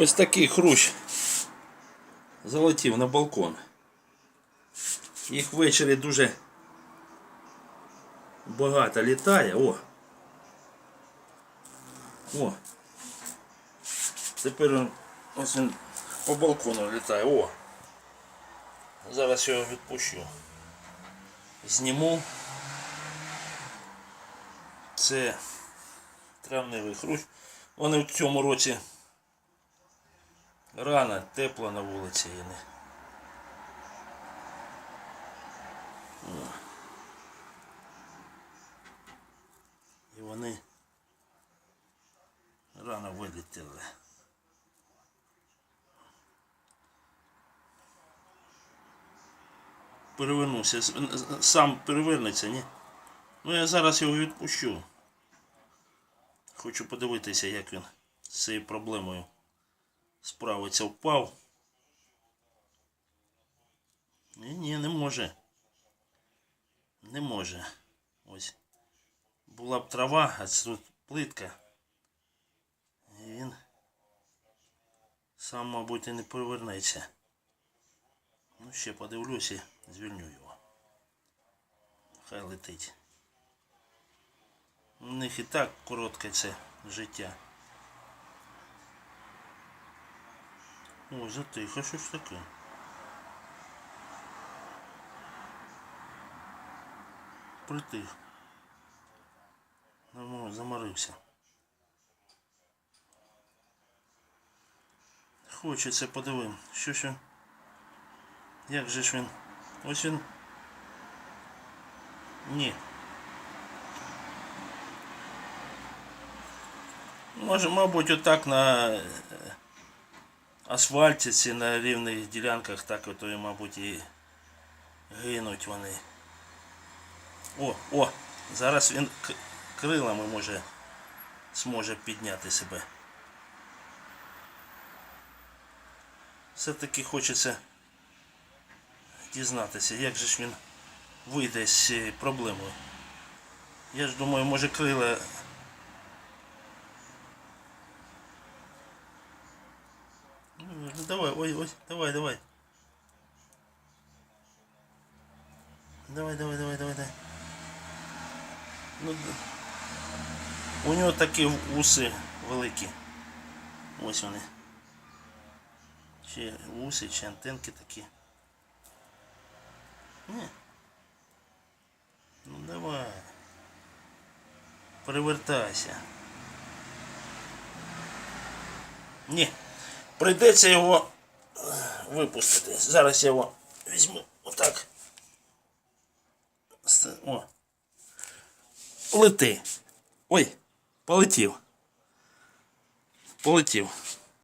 Ось такий хрущ залетів на балкон. Їх ввечері дуже багато літає. О! О! Тепер він, ось він по балкону літає. О! Зараз його відпущу. Зніму. Це травневий хрущ. Вони в цьому році рано, тепло на вулиці і не. І вони рано вилетіли. Перевернувся. Сам перевернеться, ні? Ну я зараз його відпущу. Хочу подивитися, як він з цією проблемою справиться. Впав. Ні, ні, не може. Не може. Ось. Була б трава, а це тут плитка. І він сам, мабуть, і не повернеться. Ну, ще подивлюся звільню його. Хай летить. У них і так коротке це життя. О, затихо, що ж таке? Притих. Ну, заморився. Хочеться подивим. Що ж він? Як же ж він? Ось він. Ні. Може, мабуть, отак на е, асфальті ці на рівних ділянках так ото і, мабуть, і гинуть вони. О, о! Зараз він крилами може зможе підняти себе. Все-таки хочеться дізнатися, як же ж він вийде з цієї проблеми. Я ж думаю, може крила давай, ой, ой, давай, давай. Давай, давай, давай, давай, давай. Ну, д- у нього такі вуси великі. Ось вони. Чи вуси, чи антенки такі. Ні. Ну давай. Перевертайся. Ні. Прийдеться його е, випустити. Зараз я його візьму отак. О. Лети. Ой, полетів. Полетів.